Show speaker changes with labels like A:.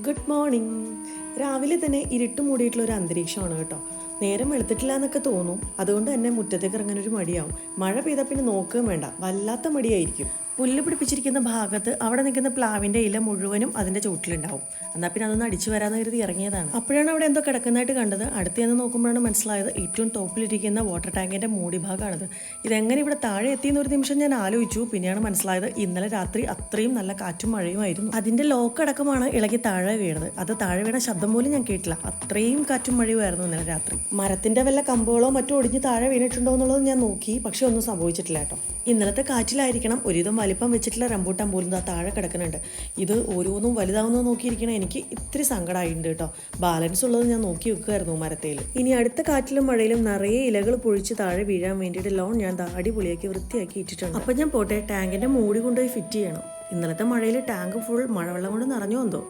A: Good morning രാവിലെ തന്നെ ഇരുട്ട് മൂടിയിട്ടുള്ള ഒരു അന്തരീക്ഷമാണ് കേട്ടോ. നേരം വെളുത്തിട്ടില്ല എന്നൊക്കെ തോന്നും. അതുകൊണ്ട് തന്നെ മുറ്റത്തേക്ക് ഇറങ്ങാൻ ഒരു മടിയാവും. മഴ പെയ്താൽ പിന്നെ നോക്കുകയും വേണ്ട. വല്ലാത്ത മടിയായിരിക്കും. പുല്ല് പിടിപ്പിച്ചിരിക്കുന്ന ഭാഗത്ത് അവിടെ നിൽക്കുന്ന പ്ലാവിന്റെ ഇല മുഴുവനും അതിന്റെ ചുവട്ടിലുണ്ടാവും. എന്നാൽ പിന്നെ അതൊന്ന് അടിച്ചു വരാമെന്ന് കരുതി ഇറങ്ങിയതാണ്. അപ്പോഴാണ് അവിടെ എന്തോ കിടക്കുന്നതായിട്ട് കണ്ടത്. അടുത്ത് ചെന്ന് നോക്കുമ്പോഴാണ് മനസ്സിലായത് ഏറ്റവും ടോപ്പിലിരിക്കുന്ന വാട്ടർ ടാങ്കിന്റെ മൂടി ഭാഗമാണത്. ഇതെങ്ങനെ ഇവിടെ താഴെ എത്തിയെന്ന് ഒരു നിമിഷം ഞാൻ ആലോചിച്ചു. പിന്നെയാണ് മനസ്സിലായത് ഇന്നലെ രാത്രി അത്രയും നല്ല കാറ്റും മഴയുമായിരുന്നു. അതിന്റെ ലോക്ക് അടക്കമാണ് ഇളകി താഴെ വീണത്. അത് താഴെ വീണ ശബ്ദം പോലും ഞാൻ കേട്ടില്ല. അത്രയും കാറ്റും മഴയുമായിരുന്നു ഇന്നലെ രാത്രി. മരത്തിന്റെ വല്ല കമ്പുകളോ മറ്റോ ഒടിഞ്ഞ് താഴെ വീണിട്ടുണ്ടോ എന്നുള്ളത് ഞാൻ നോക്കി. പക്ഷെ ഒന്നും സംഭവിച്ചിട്ടില്ല കേട്ടോ. ഇന്നലത്തെ കാറ്റിലായിരിക്കണം ഒരുവിധം വലിപ്പം വെച്ചിട്ടുള്ള റംബൂട്ടാൻ പോലും ഇതാ താഴെ കിടക്കുന്നുണ്ട്. ഇത് ഓരോന്നും വലുതാവുന്നത് നോക്കിയിരിക്കണ എനിക്ക് ഇത്തിരി സങ്കടമായിട്ടുണ്ട് കേട്ടോ. ബാലൻസ് ഉള്ളത് ഞാൻ നോക്കി വെക്കുമായിരുന്നു മരത്തേൽ ഇനി അടുത്ത കാറ്റിലും മഴയിലും നിറയെ ഇലകൾ പൊഴിച്ച് താഴെ വീഴാൻ വേണ്ടിയിട്ട് ലോൺ ഞാൻ അടിപൊളിയാക്കി വൃത്തിയാക്കി ഇട്ടിട്ടുണ്ട്. അപ്പം ഞാൻ പോട്ടെ ടാങ്കിന്റെ മൂടി കൊണ്ടുപോയി ഫിറ്റ് ചെയ്യണം. ഇന്നലത്തെ മഴയിൽ ടാങ്ക് ഫുൾ മഴവെള്ളം കൊണ്ട് നിറഞ്ഞു വന്നോ